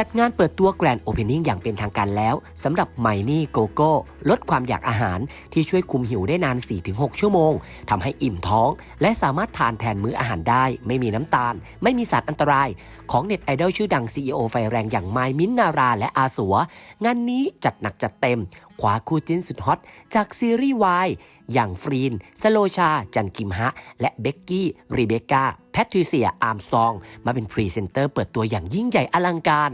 จัดงานเปิดตัวแกรนด์โอเพนนิ่งอย่างเป็นทางการแล้วสำหรับไมนี่โกโก้ลดความอยากอาหารที่ช่วยคุมหิวได้นาน 4-6 ชั่วโมงทำให้อิ่มท้อง และสามารถทานแทนมื้ออาหารได้ ไม่มีน้ำตาล ไม่มีสารอันตราย ของเน็ตไอดอลชื่อดัง CEO ไฟแรงอย่างไมมินนาราและอาสัวงานนี้จัดหนักจัดเต็มขวาคู่จิ้นสุดฮอตจากซีรีส์วาย อย่างฟรีน สโลชา จันกิมฮะ และเบกกี้ รีเบกาแพทริเซีย อาร์มสตอง มาเป็นพรีเซนเตอร์เปิดตัวอย่างยิ่งใหญ่อลังการ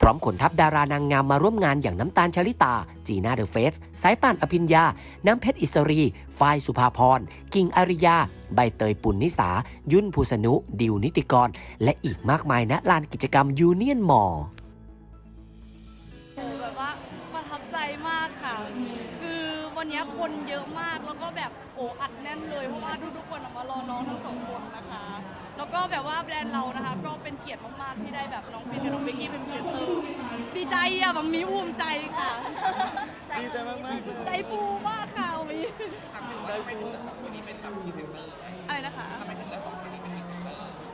พร้อมขนทัพดารานางงามมาร่วมงานอย่างน้ำตาลชลิตา จีน่าเดอะเฟส สายป่านอภิญญา น้ำเพชรอิสรี ฝ้ายสุภาพร กิ่งอริยา ใบเตยปุณนิสา ยุ่นภูสนุ ดิวนิติกร และอีกมากมายณลานกิจกรรมยูเนียนมอโอ้แบบว่าประทับใจมากค่ะ วันนี้คนเยอะมากแล้วก็แบบโอ้อัดแน่นเลยเพราะว่าทุกๆคนออกมารอน้องทั้งสองคนนะคะ แล้วก็แบบว่าแบรนด์เรานะคะ ก็เป็นเกียรติมากๆที่ได้แบบน้องฟินกับน้องเบกกี้เป็นพรีเซนเตอร์ดีใจอะบางมีภูมิใจค่ะ ดีใจมากๆเลยใจฟูมากค่ะบางมีใจฟูอะไรนะคะ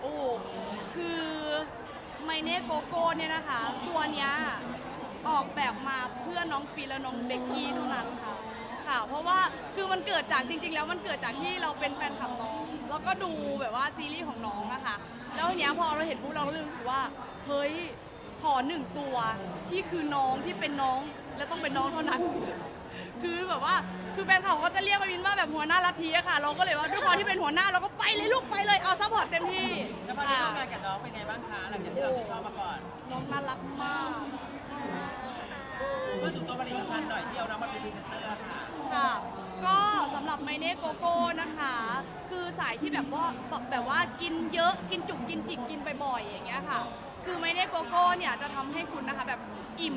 โอ้คือไมเน่โกโก้เนี่ยนะคะ ตัวเนี้ยออกแบบมาเพื่อน้องฟีและน้องเบกกี้เท่านั้นค่ะ ค่ะ เพราะว่าคือมันเกิดจากจริง ๆ แล้วมันเกิดจากที่เราเป็นแฟนคลับน้อง แล้วก็ดูแบบว่าซีรีส์ของน้องอะค่ะ แล้วทีเนี้ยพอเราเห็นปุ๊บเราก็เลยรู้สึกว่า เฮ้ย ขอหนึ่งตัวที่คือน้องที่เป็นน้องและต้องเป็นน้องเท่านั้น คือแบบว่า คือแฟนเขาก็จะเรียกมาวินว่าแบบหัวหน้าลัทธิอะค่ะ เราก็เลยว่าด้วยความที่เป็นหัวหน้าเราก็ไปเลยลูกไปเลย เอาซัพพอร์ตเต็มที่แล้วพอได้ค่ะร่วมงานกับน้องเป็นไงบ้างคะหลังจากที่เราชื่นชอบมาก่อน น้องน่ารักมากพูดถึงตัวผลิตภัณฑ์หน่อยที่เอาน้องมาเป็นพรีเซนเตอร์ค่ะ ค่ะ ก็สำห รับไมเน่โกโก้นะคะ คือสายที่แบบว่าแบบว่ากินเยอะกินจุกกินจิกกินบ่อยๆอย่างเงี้ยค่ะ คือไมเน่โกโก้เนี่ยจะทำให้คุณนะคะแบบอิ่ม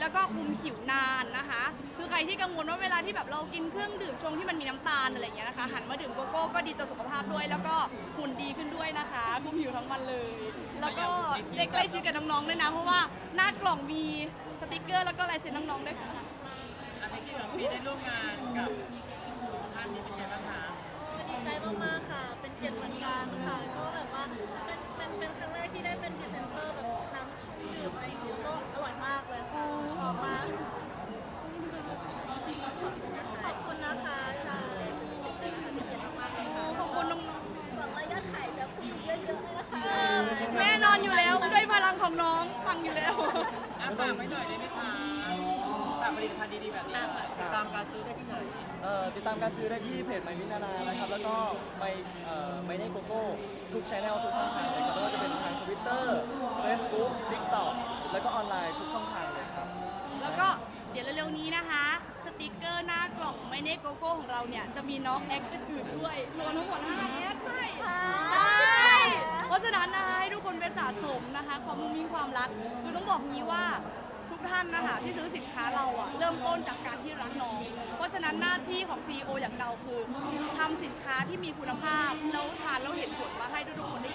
แล้วก็คุมหิวนานนะคะ คือใครที่กังวลว่าเวลาที่แบบเรากินเครื่องดื่มชงที่มันมีน้ำตาลอะไรเงี้ยนะคะ หันมาดื่มโกโก้ก็ดีต่อสุขภาพด้วย แล้วก็หุ่นดีขึ้นด้วยนะคะ คุมหิวทั้งวันเลย แล้วก็ได้ใกล้ชิดกับน้องๆด้วยนะ เพราะว่าหน้ากล่องมีสติกเกอร์แล้วก็ลายเซ็นน้องๆด้วยค่ะอาทิตย์ที่น้องพี่ได้ร่วมงานกับานนี้เป็นไงบ้างคะ น้องปังอยู่แล้ว อะฝากไว้หน่อยได้ไหมคะฝากผลิตภัณฑ์ดีๆแบบนี้หน่อยติดตามการซื้อได้ที่ไหน เอ่อติดตามการซื้อได้ที่เพจไมมินานานะครับ แล้วก็ไมเอ่อไมเน่โกโก้ทุกช anel ทุกช่องทางเลยครับไม่ว่าจะเป็นทาง Twitter Facebook TikTok แล้วก็ออนไลน์ทุกช่องทางเลยครับ แล้วก็เดี๋ยวเร็วๆนี้นะคะ สติกเกอร์หน้ากล่องไม่เน่โกโก้ของเราเนี่ย จะมีน้องแอคอื่นๆด้วยรวมทั้งหมด5แอคใช่ใช่ เพราะฉะนั้นนะคะให้ทุกคนไปสะสมนะคะ ความมุ่งมิ่งความรักคือต้องบอกงี้ว่าทุกท่านนะคะที่ซื้อสินค้าเราอะเริ่มต้นจากการที่รักน้อง เพราะฉะนั้นหน้าที่ของ CEO อย่างเราคือทำสินค้าที่มีคุณภาพแล้วทานแล้วเห็นผลมาให้ทุกๆคนได้